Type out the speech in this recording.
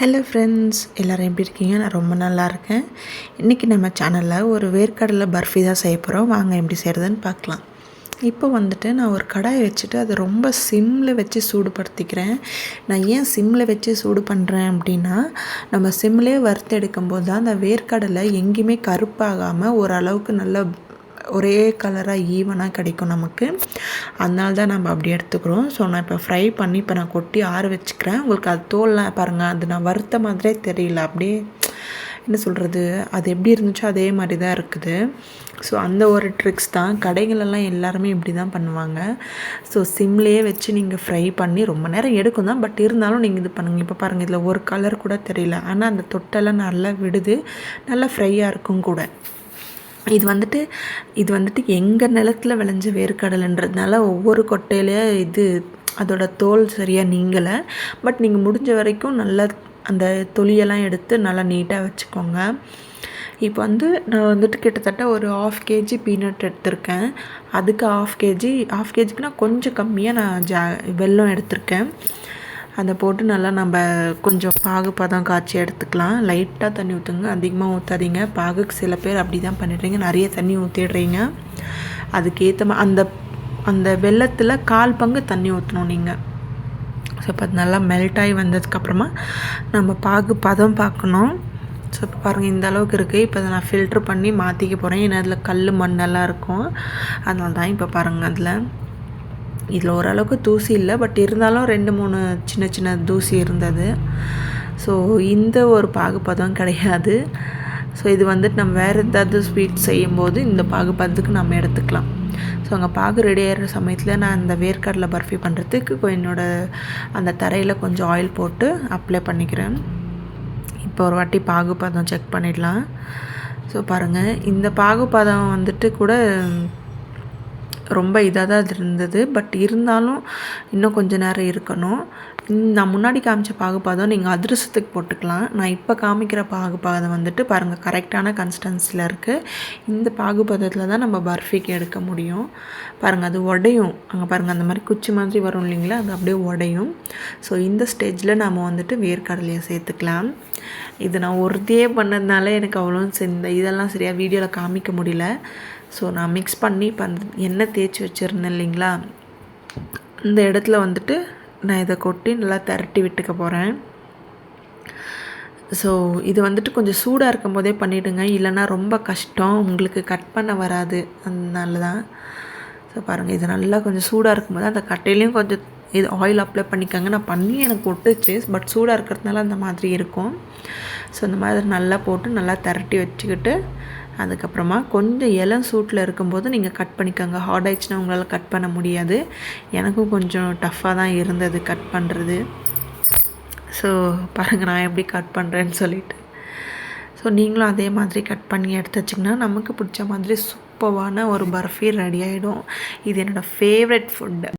Hello friends எல்லோரும் எப்படி இருக்கீங்க? நான் ரொம்ப நல்லா இருக்கேன். இன்றைக்கி நம்ம சேனலில் ஒரு வேர்க்கடலை பர்ஃபி தான் செய்ய போகிறோம் வாங்க எப்படி செய்கிறதுன்னு பார்க்கலாம். இப்போ வந்துட்டு நான் ஒரு கடாயை வச்சுட்டு அதை ரொம்ப சிம்மில் வச்சு சூடுபடுத்திக்கிறேன். நான் ஏன் சிம்மில் வச்சு சூடு பண்ணுறேன் அப்படின்னா நம்ம சிம்லேயே வறுத்து எடுக்கும்போது தான் அந்த வேர்க்கடலை எங்கேயுமே கருப்பாகாமல் ஓரளவுக்கு நல்ல ஒரே கலராக ஈவனாக கிடைக்கும் நமக்கு. அதனால தான் நம்ம அப்படி எடுத்துக்கிறோம். ஸோ நான் இப்போ ஃப்ரை பண்ணி இப்போ நான் கொட்டி ஆற வச்சுக்கிறேன். உங்களுக்கு அது தோல்லாம் பாருங்கள் அது நான் வறுத்த மாதிரியே தெரியல. அப்படியே என்ன சொல்கிறது அது எப்படி இருந்துச்சோ அதே மாதிரி தான் இருக்குது. ஸோ அந்த ஒரு ட்ரிக்ஸ் தான். கடைகளெல்லாம் எல்லாருமே இப்படி தான் பண்ணுவாங்க ஸோ சிம்லேயே வச்சு நீங்கள் ஃப்ரை பண்ணி ரொம்ப நேரம் எடுக்கும் தான். பட் இருந்தாலும் நீங்கள் இது பண்ணுங்கள் இப்போ பாருங்கள் இதில் ஒரு கலர் கூட தெரியல. ஆனால் அந்த தொட்டெல்லாம் நல்லா விடுது. நல்லா ஃப்ரையாக இருக்கும் கூட. இது வந்துட்டு இது வந்துட்டு எங்கள் நிலத்தில் விளைஞ்ச வேர்க்கடலைன்றதுனால ஒவ்வொரு கொட்டையிலேயே இது அதோட தோல் சரியாக நீங்கலை. பட் நீங்கள் முடிஞ்ச வரைக்கும் நல்லா அந்த தொலியெல்லாம் எடுத்து நல்லா நீட்டாக வச்சுக்கோங்க. இப்போ வந்து நான் வந்துட்டு கிட்டத்தட்ட ஒரு ஆஃப் கேஜி பீனட் எடுத்திருக்கேன். அதுக்கு ஆஃப் கேஜி ஆஃப் கேஜிக்குனா கொஞ்சம் கம்மியாக நான் ஜா வெல்லம் எடுத்திருக்கேன். அதை போட்டு நல்லா நம்ம கொஞ்சம் பாகு பதம் காய்ச்சி எடுத்துக்கலாம். லைட்டாக தண்ணி ஊற்றுங்க அதிகமாக ஊற்றாதீங்க பாகுக்கு சில பேர் அப்படி தான் பண்ணிடுறீங்க. நிறைய தண்ணி ஊற்றிடுறீங்க அதுக்கேற்ற அந்த அந்த வெள்ளத்தில் கால் பங்கு தண்ணி ஊற்றணும் நீங்கள் ஸோ இப்போ அது நல்லா மெல்ட் ஆகி வந்ததுக்கப்புறமா நம்ம பாகு பதம் பார்க்கணும். ஸோ இப்போ பாருங்கள் இந்த அளவுக்கு இருக்குது இப்போ அதை நான் ஃபில்ட்ரு பண்ணி மாற்றிக்க போகிறேன் ஏன்னா அதில் கல் மண்ணெல்லாம் இருக்கும். அதனால தான் இப்போ பாருங்கள் அதில் இதில் ஓரளவுக்கு தூசி இல்லை பட் இருந்தாலும் ரெண்டு மூணு சின்ன சின்ன தூசி இருந்தது. ஸோ இந்த ஒரு பாகுபதம் கிடையாது. ஸோ இது வந்துட்டு நம்ம வேறு ஏதாவது ஸ்வீட் செய்யும்போது இந்த பாகுபதத்துக்கு நம்ம எடுத்துக்கலாம். ஸோ அங்கே பாகு ரெடி ஆகிற சமயத்தில் நான் அந்த வேர்க்கடலை பர்ஃபி பண்ணுறதுக்கு என்னோடய அந்த தரையில் கொஞ்சம் ஆயில் போட்டு அப்ளை பண்ணிக்கிறேன். இப்போ ஒரு வாட்டி பாகுபதம் செக் பண்ணிடலாம். ஸோ பாருங்கள் இந்த பாகுபதம் வந்துட்டு கூட ரொம்ப இதாக தான் இருந்தது. பட் இருந்தாலும் இன்னும் கொஞ்சம் நேரம் இருக்கணும். நான் முன்னாடி காமிச்ச பாகுபாதம் நீங்கள் அதிரசத்துக்கு போட்டுக்கலாம். நான் இப்போ காமிக்கிற பாகுபாதம் வந்துட்டு பாருங்கள் கரெக்டான கன்சிஸ்டன்சியில் இருக்குது இந்த பாகுபாதத்தில் தான் நம்ம பர்ஃபிக்கு எடுக்க முடியும். பாருங்கள் அது உடையும். அங்கே பாருங்கள் அந்த மாதிரி குச்சி மாதிரி வரும் இல்லைங்களா? அது அப்படியே உடையும். ஸோ இந்த ஸ்டேஜில் நாம் வந்துட்டு வேர்க்கடலையை சேர்த்துக்கலாம். இது நான் ஒருத்தையே பண்ணதுனால எனக்கு அவ்வளோ இந்த இதெல்லாம் சரியாக வீடியோவில் காமிக்க முடியல. ஸோ நான் மிக்ஸ் பண்ணி இப்போ எண்ணெய் தேய்ச்சி வச்சுருந்தேன் இல்லைங்களா? இந்த இடத்துல வந்துட்டு நான் இதை கொட்டி நல்லா திரட்டி விட்டுக்க போகிறேன் ஸோ இது வந்துட்டு கொஞ்சம் சூடாக இருக்கும் போதே பண்ணிவிடுங்க இல்லைன்னா ரொம்ப கஷ்டம். உங்களுக்கு கட் பண்ண வராது. அதனால தான் ஸோ பாருங்கள் இது நல்லா கொஞ்சம் சூடாக இருக்கும்போது அந்த கட்டையிலையும் கொஞ்சம் இது ஆயில் அப்ளை பண்ணிக்கோங்க. நான் பண்ணி எனக்கு ஒட்டுச்சு பட் சூடாக இருக்கிறதுனால அந்த மாதிரி இருக்கும். ஸோ இந்த மாதிரி நல்லா போட்டு நல்லா திரட்டி வச்சுக்கிட்டு அதுக்கப்புறமா கொஞ்சம் இளம் சூட்டில் இருக்கும்போது நீங்கள் கட் பண்ணிக்கோங்க. ஹார்ட் ஆயிடுச்சுன்னா உங்களால் கட் பண்ண முடியாது. எனக்கும் கொஞ்சம் டஃப்பாக தான் இருந்தது கட் பண்ணுறது ஸோ பாருங்கள் நான் எப்படி கட் பண்ணுறேன்னு சொல்லிட்டு. ஸோ நீங்களும் அதே மாதிரி கட் பண்ணி எடுத்து வச்சிங்கன்னா நமக்கு பிடிச்ச மாதிரி சூப்பர்வான ஒரு பர்ஃபி ரெடி ஆகிடும் இது என்னோடய ஃபேவரட் ஃபுட்டு